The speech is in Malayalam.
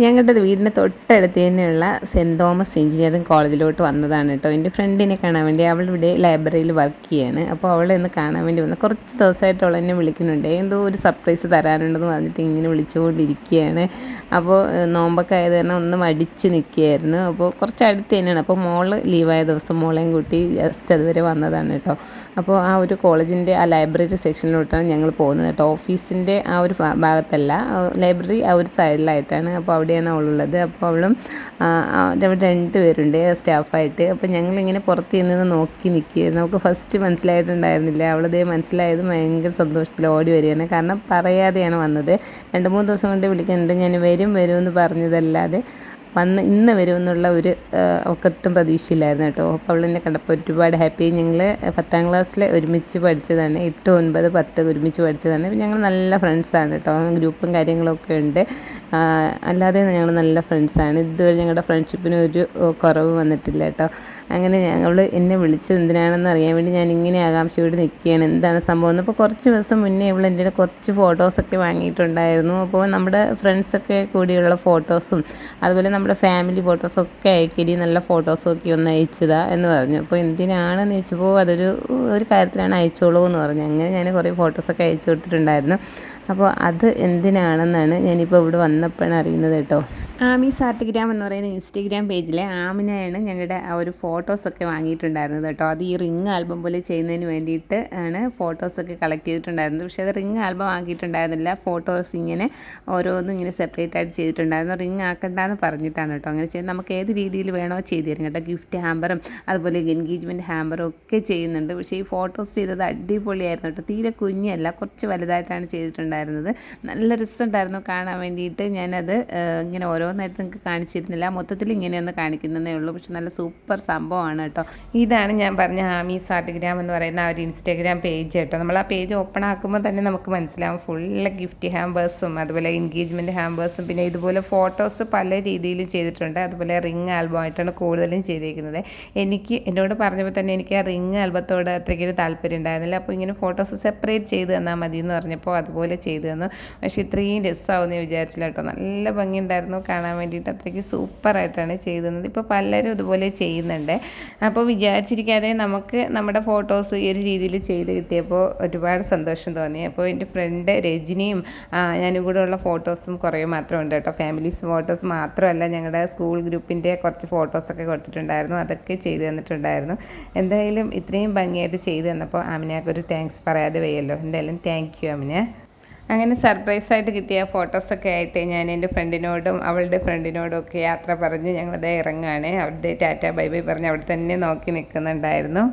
ഞങ്ങളുടെ വീടിന്റെ തൊട്ടടുത്ത് തന്നെയുള്ള സെന്റ് തോമസ് എഞ്ചിനീയറിംഗ് കോളേജിലോട്ട് വന്നതാണ് കേട്ടോ. എന്റെ ഫ്രണ്ടിനെ കാണാൻ വേണ്ടി അവൾ ഇവിടെ ലൈബ്രറിയിൽ വർക്ക് ചെയ്യാണ്. അപ്പോൾ അവളെ ഒന്ന് കാണാൻ വേണ്ടി വന്ന കുറച്ച് ദിവസമായിട്ട് അവൾ എന്നെ വിളിക്കുന്നുണ്ട്. എന്തോ ഒരു സർപ്രൈസ് തരാനുണ്ടെന്ന് പറഞ്ഞിട്ട് ഇങ്ങനെ വിളിച്ചുകൊണ്ടിരിക്കുകയാണ്. അപ്പോൾ നോമ്പൊക്കെ ആയത് കാരണം ഒന്ന് മടിച്ച് നിൽക്കുകയായിരുന്നു. അപ്പോൾ കുറച്ച് അടുത്ത് തന്നെയാണ്. അപ്പോൾ മോൾ ലീവായ ദിവസം മോളെയും കൂട്ടി ജസ്റ്റ് അതുവരെ വന്നതാണ് കേട്ടോ. അപ്പോൾ ആ ഒരു കോളേജിന്റെ ആ ലൈബ്രറി സെക്ഷനിലോട്ടാണ് ഞങ്ങൾ പോകുന്നത് കേട്ടോ. ഓഫീസിന്റെ ആ ഒരു ഭാഗത്തല്ല ലൈബ്രറി ആ ഒരു സൈഡിലായിട്ടാണ്. അപ്പോൾ അവിടെയാണ് അവളുള്ളത്. അപ്പോൾ അവളും രണ്ട് പേരുണ്ട് സ്റ്റാഫായിട്ട്. അപ്പോൾ ഞങ്ങളിങ്ങനെ പുറത്ത് നിന്ന് നോക്കി നിൽക്കുകയായിരുന്നു. നമുക്ക് ഫസ്റ്റ് മനസ്സിലായിട്ടുണ്ടായിരുന്നില്ല. അവളത് മനസ്സിലായത് ഭയങ്കര സന്തോഷത്തിൽ ഓടി വരികയാണ്. കാരണം പറയാതെയാണ് വന്നത്. രണ്ട് മൂന്ന് ദിവസം കൊണ്ട് വിളിക്കുന്നുണ്ട്. ഞാൻ വരും വരും എന്ന് പറഞ്ഞതല്ലാതെ വന്ന് ഇന്ന് വരുമെന്നുള്ള ഒരു ഒക്കത്തും പ്രതീക്ഷയില്ലായിരുന്നു കേട്ടോ. അപ്പോൾ അവൾ എന്നെ കണ്ടപ്പോൾ ഒരുപാട് ഹാപ്പി ഞങ്ങൾ പത്താം ക്ലാസ്സിൽ ഒരുമിച്ച് പഠിച്ചതാണ്. എട്ട് ഒൻപത് പത്ത് ഒരുമിച്ച് പഠിച്ചതാണ്. ഞങ്ങൾ നല്ല ഫ്രണ്ട്സാണ് കേട്ടോ. ഗ്രൂപ്പും കാര്യങ്ങളൊക്കെ ഉണ്ട്. അല്ലാതെ ഞങ്ങൾ നല്ല ഫ്രണ്ട്സാണ് ഇതുവരെ ഞങ്ങളുടെ ഫ്രണ്ട്ഷിപ്പിന് ഒരു കുറവ് വന്നിട്ടില്ല കേട്ടോ. അങ്ങനെ ഞങ്ങൾ എന്നെ വിളിച്ചത് എന്തിനാണെന്ന് അറിയാൻ വേണ്ടി ഞാൻ ഇങ്ങനെ ആകാംക്ഷയോട് നിൽക്കുകയാണ്. എന്താണ് സംഭവം? അപ്പോൾ കുറച്ച് ദിവസം മുന്നേ ഇവൾ എന്റെ കുറച്ച് ഫോട്ടോസൊക്കെ വാങ്ങിയിട്ടുണ്ടായിരുന്നു. അപ്പോൾ നമ്മുടെ ഫ്രണ്ട്സൊക്കെ കൂടിയുള്ള ഫോട്ടോസും അതുപോലെ നമ്മുടെ ഫാമിലി ഫോട്ടോസൊക്കെ അയക്കരി നല്ല ഫോട്ടോസൊക്കെ ഒന്ന് അയച്ചതാ എന്ന് പറഞ്ഞു. അപ്പോൾ എന്തിനാണെന്ന് ചോദിച്ചപ്പോൾ അതൊരു ഒരു കാര്യത്തിലാണ് അയച്ചോളൂ എന്ന് പറഞ്ഞു. അങ്ങനെ ഞാൻ കുറേ ഫോട്ടോസൊക്കെ അയച്ചു കൊടുത്തിട്ടുണ്ടായിരുന്നു. അപ്പോൾ അത് എന്തിനാണെന്നാണ് ഞാനിപ്പോൾ ഇവിടെ വന്നപ്പോഴാണ് അറിയുന്നത് കേട്ടോ. ആമി സാർട്ടിഗ്രാം എന്ന് പറയുന്ന ഇൻസ്റ്റഗ്രാം പേജിലെ ആമിനയാണ് ഞങ്ങളുടെ ആ ഒരു ഫോട്ടോസൊക്കെ വാങ്ങിയിട്ടുണ്ടായിരുന്നത് കേട്ടോ. അത് ഈ റിങ് ആൽബം പോലെ ചെയ്യുന്നതിന് വേണ്ടിയിട്ട് ആണ് ഫോട്ടോസൊക്കെ കളക്ട് ചെയ്തിട്ടുണ്ടായിരുന്നത്. പക്ഷേ അത് റിങ് ആൽബം ആക്കിയിട്ടുണ്ടായിരുന്നില്ല. ഫോട്ടോസ് ഇങ്ങനെ ഓരോന്നും ഇങ്ങനെ സെപ്പറേറ്റ് ആയിട്ട് ചെയ്തിട്ടുണ്ടായിരുന്നു. റിങ് ആക്കണ്ടെന്ന് പറഞ്ഞിട്ടാണ് കേട്ടോ അങ്ങനെ ചെയ്യാൻ നമുക്ക് ഏത് രീതിയിൽ വേണോ ചെയ്തു തരും കേട്ടോ. ഗിഫ്റ്റ് ഹാമ്പറും അതുപോലെ എൻഗേജ്മെന്റ് ഹാമ്പറും ഒക്കെ ചെയ്യുന്നുണ്ട്. പക്ഷേ ഈ ഫോട്ടോസ് ചെയ്തത് അടിപൊളിയായിരുന്നു കേട്ടോ. തീരെ കുഞ്ഞല്ല കുറച്ച് വലുതായിട്ടാണ് ചെയ്തിട്ടുണ്ടായിരുന്നത്. നല്ല രസമുണ്ടായിരുന്നു കാണാൻ വേണ്ടിയിട്ട് ഞാനത് ഇങ്ങനെ ഓരോ ഓരോന്നായിട്ട് നിങ്ങൾക്ക് കാണിച്ചിരുന്നില്ല. മൊത്തത്തിൽ ഇങ്ങനെയൊന്ന് കാണിക്കുന്നതേ ഉള്ളൂ. പക്ഷെ നല്ല സൂപ്പർ സംഭവമാണ് കേട്ടോ. ഇതാണ് ഞാൻ പറഞ്ഞ ആമീസ് ആർട്ടിഗ്രാം എന്ന് പറയുന്ന ആ ഒരു ഇൻസ്റ്റാഗ്രാം പേജ് കേട്ടോ. നമ്മൾ ആ പേജ് ഓപ്പൺ ആക്കുമ്പോൾ തന്നെ നമുക്ക് മനസ്സിലാവും. ഫുള്ള് ഗിഫ്റ്റ് ഹാമ്പേഴ്സും അതുപോലെ എൻഗേജ്മെന്റ് ഹാമ്പേഴ്സും പിന്നെ ഇതുപോലെ ഫോട്ടോസ് പല രീതിയിലും ചെയ്തിട്ടുണ്ട്. അതുപോലെ റിങ് ആൽബം ആയിട്ടാണ് കൂടുതലും ചെയ്തിരിക്കുന്നത് എനിക്ക് എന്നോട് പറഞ്ഞപ്പോൾ തന്നെ എനിക്ക് ആ റിങ് ആൽബത്തോട് അത്രയ്ക്കൊരു താല്പര്യം ഉണ്ടായിരുന്നില്ല. അപ്പോൾ ഇങ്ങനെ ഫോട്ടോസ് സെപ്പറേറ്റ് ചെയ്ത് തന്നാൽ മതി എന്ന് പറഞ്ഞപ്പോൾ അതുപോലെ ചെയ്തു തന്നു. പക്ഷേ ഇത്രയും രസമാവുമെന്ന് വിചാരിച്ചില്ല കേട്ടോ. നല്ല ഭംഗിയുണ്ടായിരുന്നു. കാണാൻ വേണ്ടിയിട്ട് അത്രയ്ക്ക് സൂപ്പറായിട്ടാണ് ചെയ്യുന്നത് ഇപ്പോൾ പലരും ഇതുപോലെ ചെയ്യുന്നുണ്ട്. അപ്പോൾ വിചാരിച്ചിരിക്കാതെ നമുക്ക് നമ്മുടെ ഫോട്ടോസ് ഈ ഒരു രീതിയിൽ ചെയ്ത് കിട്ടിയപ്പോൾ ഒരുപാട് സന്തോഷം തോന്നി. അപ്പോൾ എന്റെ ഫ്രണ്ട് രജനിയും ഞാനും കൂടെ ഉള്ള ഫോട്ടോസും കുറേ മാത്രമുണ്ട് കേട്ടോ. ഫാമിലീസ് ഫോട്ടോസ് മാത്രമല്ല ഞങ്ങളുടെ സ്കൂൾ ഗ്രൂപ്പിന്റെ കുറച്ച് ഫോട്ടോസൊക്കെ കൊടുത്തിട്ടുണ്ടായിരുന്നു. അതൊക്കെ ചെയ്ത് തന്നിട്ടുണ്ടായിരുന്നു. എന്തായാലും ഇത്രയും ഭംഗിയായിട്ട് ചെയ്തു തന്നപ്പോൾ അമിനയ്ക്കൊരു താങ്ക്സ് പറയാതെ വയ്യല്ലോ. എന്തായാലും താങ്ക് യു അമിന അങ്ങനെ സർപ്രൈസായിട്ട് കിട്ടിയ ഫോട്ടോസൊക്കെ ആയിട്ട് ഞാൻ എന്റെ ഫ്രണ്ടിനോടും അവളുടെ ഫ്രണ്ടിനോടും ഒക്കെ യാത്ര പറഞ്ഞ് ഞങ്ങളത് ഇറങ്ങുകയാണ് അവിടുത്തെ ടാറ്റ ബൈ ബൈ പറഞ്ഞ് അവിടെ തന്നെ നോക്കി നിൽക്കുന്നുണ്ടായിരുന്നു.